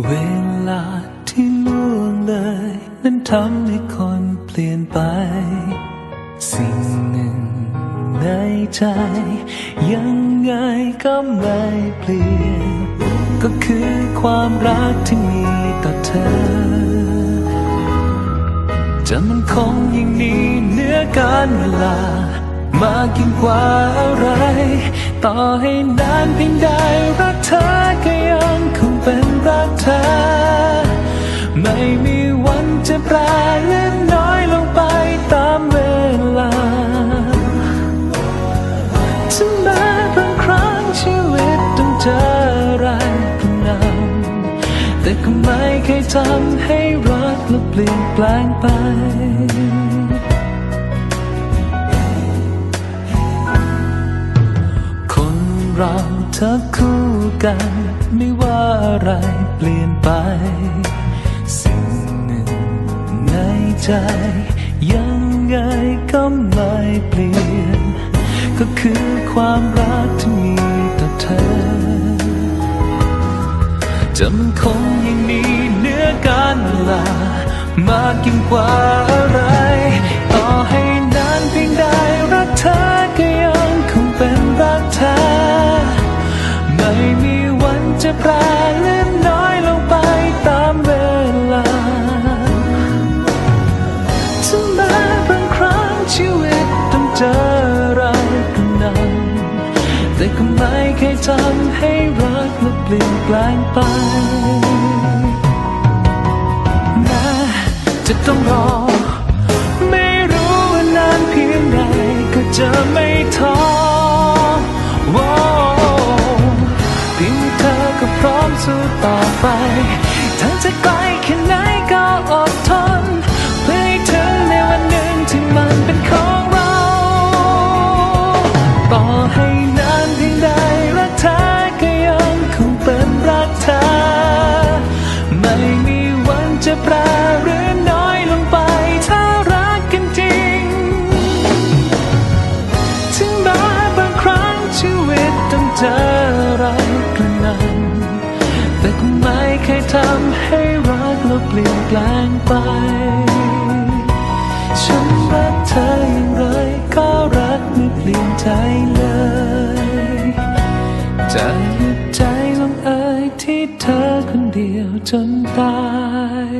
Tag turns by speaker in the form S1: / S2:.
S1: เวลาที่ล่วงเลย นั้นทำให้คนเปลี่ยนไป สิ่งหนึ่งในใจ ยังไงก็ไม่เปลี่ยน ก็คือความรักที่มีต่อเธอ จะมันคงยิ่งนี้เหนื้อการเวลา มากยิ่งกว่าอะไร ต่อให้นานเพียงใด ไม่มีวันจะแปรเลื่อนน้อยลงไปตามเวลาถึงแม้บางครั้งชีวิตต้องเจออะไรก็นำแต่ก็ไม่เคยทำให้รักและเปลี่ยนแปลงไปคนเราถ้าคู่กัน ไม่ว่าอะไรเปลี่ยนไป สิ่งหนึ่งในใจ ยังไงก็ไม่เปลี่ยน ก็คือความรักที่มีต่อเธอ จะมันคงยังมีเนื้อการเวลามากยิ่งกว่าอะไร ถึงแม้บางครั้งชีวิตต้องเจออะไรก็นั้นแต่ก็ไม่เคยทำให้รักและเปลี่ยนแปลงไปแม้จะต้องรอ ไม่รู้ว่านานเพียงใดก็จะไม่ท้อว้เพียงเธอก็พร้อมสู้ต่อไปทั้งจะไกลแค่ไหนก็อดทน เธอ ไม่มีวันจะแปรหรือน้อยลงไป ถ้ารักกันจริง ถึงแม้บางครั้งชีวิตต้องเจออะไรกระนั้นแต่ก็ไม่เคยทำให้รักเราเปลี่ยนแปลงไปฉันรักเธออย่างไรก็รักไม่เปลี่ยนใจเลยจะหยุดใจ เธอคนเดียวจนตาย